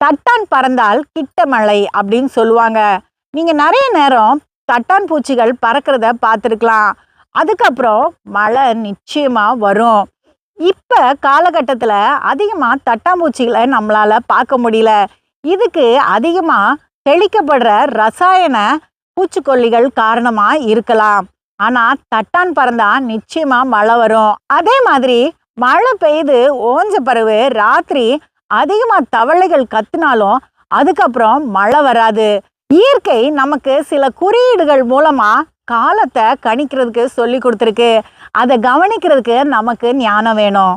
தட்டான் பறந்தால் கிட்ட மழை அப்படின்னு சொல்லுவாங்க. நீங்கள் நிறைய நேரம் தட்டான் பூச்சிகள் பறக்கிறத பார்த்துருக்கலாம். அதுக்கப்புறம் மழை நிச்சயமாக வரும். இப்போ காலகட்டத்தில் அதிகமாக தட்டாம்பூச்சிகளை நம்மளால் பார்க்க முடியல. இதுக்கு அதிகமாக தெளிக்கப்படுற ரசாயன பூச்சிக்கொல்லிகள் காரணமாக இருக்கலாம். ஆனால் தட்டான் பறந்தால் நிச்சயமாக மழை வரும். அதே மாதிரி மழை பெய்து ஓஞ்ச பிறகு ராத்திரி அதிகமாக தவளைகள் கத்துனாலும் அதுக்கப்புறம் மழை வராது. இயற்கை நமக்கு சில குறியீடுகள் மூலமாக காலத்தை கணிக்கிறதுக்கு சொல்லி கொடுத்துருக்கு. அதை கவனிக்கிறதுக்கு நமக்கு ஞானம் வேணும்.